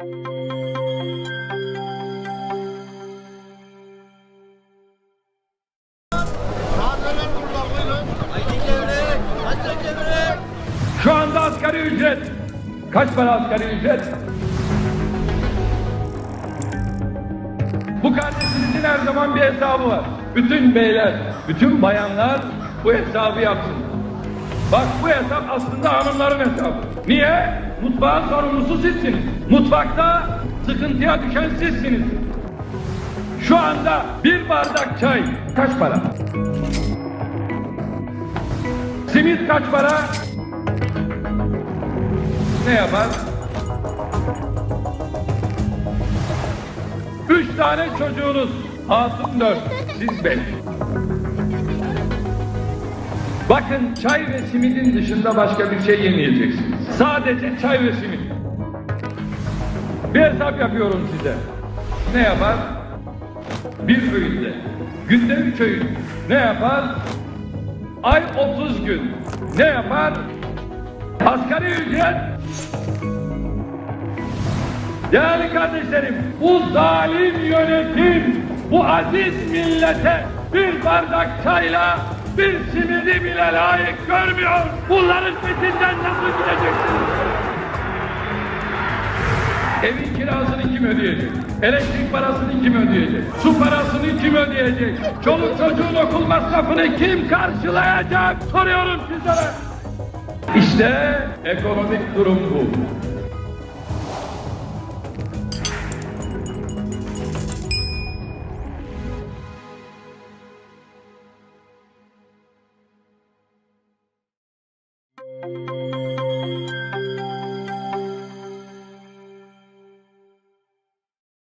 Şu anda asgari ücret. Kaç para asgari ücret? Bu kardeşinizin her zaman bir hesabı var. Bütün beyler, bütün bayanlar bu hesabı yapsın. Bak bu hesap aslında hanımların hesabı. Niye? Mutfağın sorumlusu sizsiniz. Mutfakta sıkıntıya düşen sizsiniz. Şu anda bir bardak çay kaç para? Simit kaç para? Ne yapar? Üç tane çocuğunuz. Hatun dört, siz beş. Bakın çay ve simidin dışında başka bir şey yemeyeceksiniz. Sadece çay ve simit. Bir hesap yapıyorum size. Ne yapar? Bir öğünde. Günde üç öğün. Ne yapar? Ay 30 gün. Ne yapar? Asgari ücret. Değerli kardeşlerim, bu zalim yönetim, bu aziz millete bir bardak çayla bir simidi bile layık görmüyor. Bunların peşinden nasıl gideceksiniz? Evin kirasını kim ödeyecek? Elektrik parasını kim ödeyecek? Su parasını kim ödeyecek? Çoluk çocuğun okul masrafını kim karşılayacak? Soruyorum sizlere. İşte ekonomik durum bu.